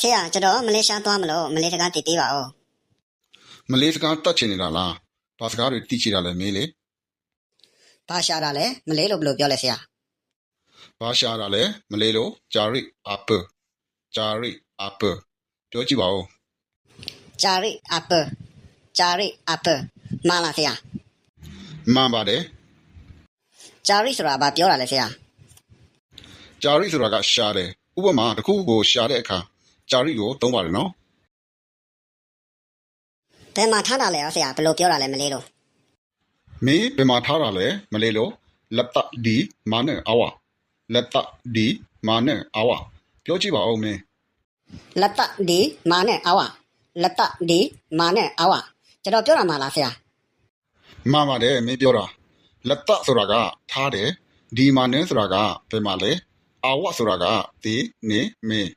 ဆရာကျွန်တော်မလေးရှားသွားမလို့မလေးတကားတည်သေးပါဦးမလေးစကားတတ်ချင်နေတာလားဘာစကားတွေတိချတာလဲမေးလေဘာရှာတာလဲမလေးလို့ဘယ်လိုပြောလဲဆရာဘာရှာတာလဲမလေးလို့ဂျာရိအပဂျာရိအပပြောကြည့်ပါဦးဂျာရီအပဂျာရီအပမှန်လားဆရာမှန်ပါတယ်ဂျာရီဆိုတာဘာပြောတာလဲဆရာဂျာရိဆိုတာကရှာတယ်ဥပမာတစ်ခုခုကိုရှာတဲ့အခါ ဂျာရိကိုသုံးပါတယ်နော်ဘယ်မှာထားတာလဲရောဆရာဘယ်လိုပြောတာလဲမလေးလို့မင်းဘယ်မှာထားတာလဲမလေးလို့လက်တဒီမာနဲ့အဝလက်တဒီမာနဲ့အဝပြောကြည့်ပါဦးမင်းလက်တဒီမာနဲ့အဝလက်တဒီမာနဲ့အဝကျွန်တော်ပြောတာမှလားဆရာမှန်ပါတယ်မင်းပြောတာလက်တဆိုတာကထားတယ်ဒီမာနဲ့ဆိုတာကဘယ်မှာလဲအဝဆိုတာကဒီနေမင်း